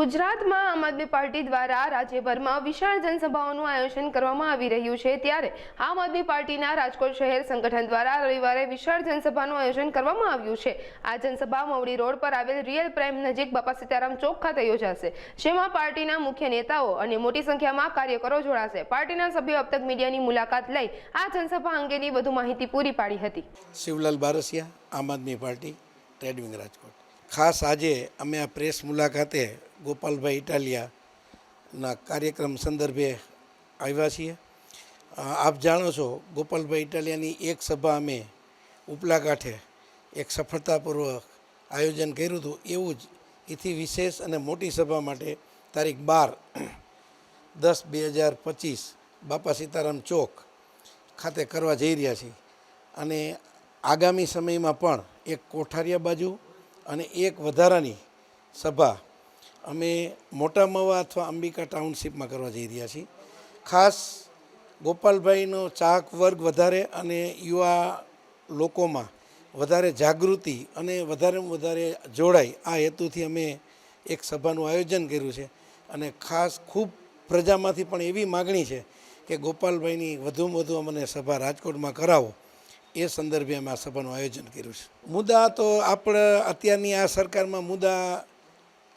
ગુજરાતમાં આમ આદમી પાર્ટી દ્વારા રાજ્યભરમાં વિશાળ જનસભાઓનું આયોજન કરવામાં આવી રહ્યું છે. ત્યારે આમ આદમી પાર્ટીના રાજકોટ શહેર સંગઠન દ્વારા રવિવારે વિશાળ જનસભાનું આયોજન કરવામાં આવ્યું છે. આ જનસભા મવડી રોડ પર આવેલ રિયલ પ્રાઇમ નજીક બાપા સીતારામ ચોક ખાતે યોજાશે, જેમાં પાર્ટીના મુખ્ય નેતાઓ અને મોટી સંખ્યામાં કાર્યકરો જોડાશે. પાર્ટીના સભ્યો અપતક મીડિયાની મુલાકાત લઈ આ જનસભા અંગેની વધુ માહિતી પૂરી પાડી હતી. શિવલાલ બારસિયા, આમ આદમી પાર્ટી ટ્રેડવિંગ રાજકોટ. ખાસ આજે અમે આ પ્રેસ મુલાકાતે ગોપાલભાઈ ઇટાલિયાના કાર્યક્રમ સંદર્ભે આવ્યા છીએ. આપ જાણો છો, ગોપાલભાઈ ઇટાલિયાની એક સભા અમે ઉપલા કાંઠે એક સફળતાપૂર્વક આયોજન કર્યું હતું. એવું જ એથી વિશેષ અને મોટી સભા માટે તારીખ બાર દસ બે હજાર પચીસ બાપા સીતારામ ચોક ખાતે કરવા જઈ રહ્યા છીએ. અને આગામી સમયમાં પણ એક કોઠારિયા બાજુ અને એક વધારાની સભા અમે મોટા મવા અથવા અંબિકા ટાઉનશીપમાં કરવા જઈ રહ્યા છીએ. ખાસ ગોપાલભાઈનો ચાહક વર્ગ વધારે અને યુવા લોકોમાં વધારે જાગૃતિ અને વધારેમાં વધારે જોડાય આ હેતુથી અમે એક સભાનું આયોજન કર્યું છે અને ખાસ ખૂબ પ્રજામાંથી પણ એવી માગણી છે કે ગોપાલભાઈની વધુમાં વધુ અમને સભા રાજકોટમાં કરાવો. એ સંદર્ભે અમે આ સભાનું આયોજન કર્યું છે. મુદ્દા તો આપણે અત્યારની આ સરકારમાં મુદ્દા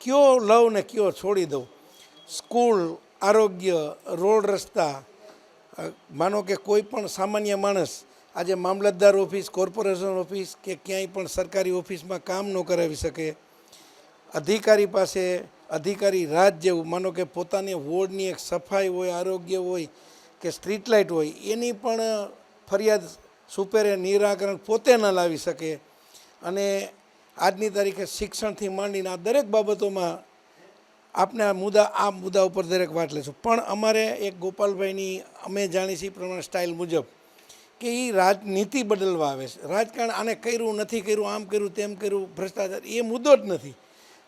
કયો લઉં ને કયો છોડી દઉં? સ્કૂલ, આરોગ્ય, રોડ રસ્તા માનો કે કોઈ પણ સામાન્ય માણસ આજે મામલતદાર ઓફિસ, કોર્પોરેશન ઓફિસ કે ક્યાંય પણ સરકારી ઓફિસમાં કામ ન કરાવી શકે, અધિકારી પાસે, અધિકારી રાજ જેવું, માનો કે પોતાની વોર્ડની એક સફાઈ હોય, આરોગ્ય હોય કે સ્ટ્રીટ લાઇટ હોય, એની પણ ફરિયાદ સુપેરે નિરાકરણ પોતે ન લાવી શકે અને આજની તારીખે શિક્ષણથી માંડીને આ દરેક બાબતોમાં આપણે આ મુદ્દા આ મુદ્દા ઉપર દરેક વાત લેશું પણ અમારે એક ગોપાલભાઈની અમે જાણીએ છીએ પ્રમાણે સ્ટાઇલ મુજબ કે એ રાજનીતિ બદલવા આવે છે. રાજકારણ આને કર્યું, નથી કર્યું, આમ કર્યું, તેમ કર્યું, ભ્રષ્ટાચાર, એ મુદ્દો જ નથી.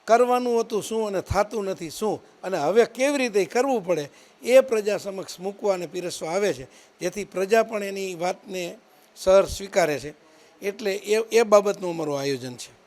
કરવાનું હતું શું અને થતું નથી શું અને હવે કેવી રીતે કરવું પડે એ પ્રજા સમક્ષ મૂકવા અને પીરસવા આવે છે. જેથી પ્રજા પણ એની વાતને સહર સ્વીકારે છે. એટલે એ એ બાબતનું અમારું આયોજન છે.